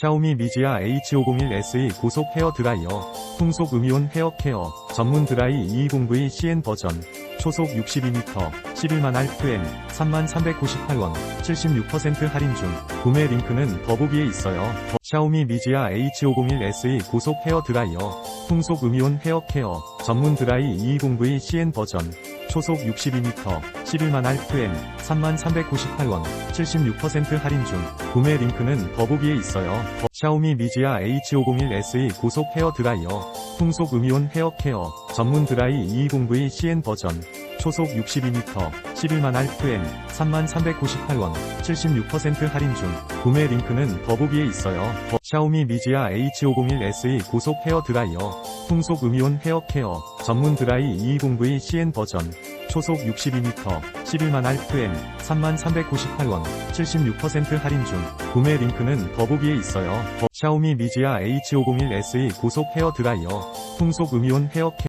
샤오미 미지아 H501SE 고속 헤어 드라이어, 풍속 음이온 헤어 케어, 전문 드라이 220V CN 버전, 초속 62m, 11만 RPM, 3398원, 76% 할인 중, 구매 링크는 더보기에 있어요. 더- 샤오미 미지아 H501SE 고속 헤어 드라이어, 풍속 음이온 헤어 케어, 전문 드라이 220V CN 버전, 초속 62m, 11만 RPM, 3398원, 76% 할인 중, 구매 링크는 더보기에 있어요. 더- 샤오미 미지아 H501SE 고속 헤어 드라이어, 풍속 음이온 헤어 케어, 전문 드라이 220V CN 버전, 초속 62m, 11만 RPM, 3398원, 76% 할인 중, 구매 링크는 더보기에 있어요. 더- 샤오미 미지아 H501SE 고속 헤어 드라이어, 풍속 음이온 헤어 케어, 전문 드라이 220V CN 버전, 초속 62m, 11만 RPM, 3398원, 76% 할인 중, 구매 링크는 더보기에 있어요. 더- 샤오미 미지아 H501SE 고속 헤어 드라이어, 풍속 음이온 헤어 케어,